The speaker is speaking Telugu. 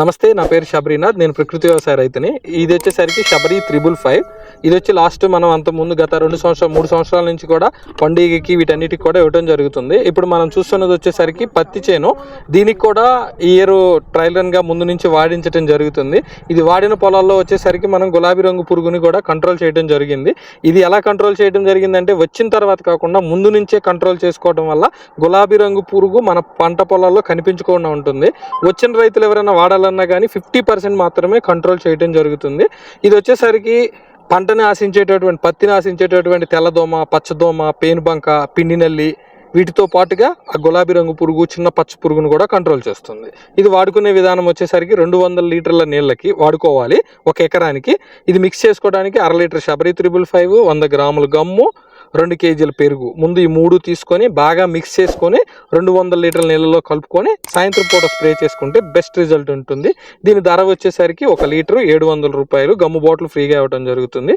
నమస్తే నా పేరు శబరీనాథ్ నేను ప్రకృతి వ్యవసాయ రైతుని. ఇది వచ్చేసరికి శబరి త్రిబుల్ ఫైవ్. ఇది వచ్చి లాస్ట్ మనం అంత ముందు గత రెండు సంవత్సరాలు మూడు సంవత్సరాల నుంచి కూడా పండుగకి వీటన్నిటికి కూడా ఇవ్వడం జరుగుతుంది. ఇప్పుడు మనం చూస్తున్నది వచ్చేసరికి పత్తి చేను. దీనికి కూడా ఈ ఇయర్ ట్రయల్ రన్గా ముందు నుంచి వాడించడం జరుగుతుంది. ఇది వాడిన పొలాల్లో వచ్చేసరికి మనం గులాబీ రంగు పురుగుని కూడా కంట్రోల్ చేయడం జరిగింది. ఇది ఎలా కంట్రోల్ చేయడం జరిగిందంటే వచ్చిన తర్వాత కాకుండా ముందు నుంచే కంట్రోల్ చేసుకోవడం వల్ల గులాబీ రంగు పురుగు మన పంట పొలాల్లో కనిపించకుండా ఉంటుంది. వచ్చిన రైతులు ఎవరైనా వాడాలన్నా కానీ ఫిఫ్టీ పర్సెంట్ మాత్రమే కంట్రోల్ చేయడం జరుగుతుంది. ఇది వచ్చేసరికి పంటని ఆశించేటటువంటి పత్తిని ఆశించేటటువంటి తెల్లదోమ పచ్చదోమ పేనుబంక పిండి నల్లి వీటితో పాటుగా ఆ గులాబీ రంగు పురుగు చిన్న పచ్చ పురుగును కూడా కంట్రోల్ చేస్తుంది. ఇది వాడుకునే విధానం వచ్చేసరికి రెండు వందల లీటర్ల నీళ్ళకి వాడుకోవాలి ఒక ఎకరానికి. ఇది మిక్స్ చేసుకోవడానికి అర లీటర్ శబరి త్రిబుల్ ఫైవ్ వంద గ్రాముల గమ్ము రెండు కేజీల పెరుగు. ముందు ఈ మూడు తీసుకొని బాగా మిక్స్ చేసుకొని రెండు వందల లీటర్ల నీళ్ళలో కలుపుకొని సాయంత్రం పూట స్ప్రే చేసుకుంటే బెస్ట్ రిజల్ట్ ఉంటుంది. దీని ధర వచ్చేసరికి ఒక లీటర్ ఏడు వందల రూపాయలు. గమ్ము బాటిల్ ఫ్రీగా ఇవ్వడం జరుగుతుంది.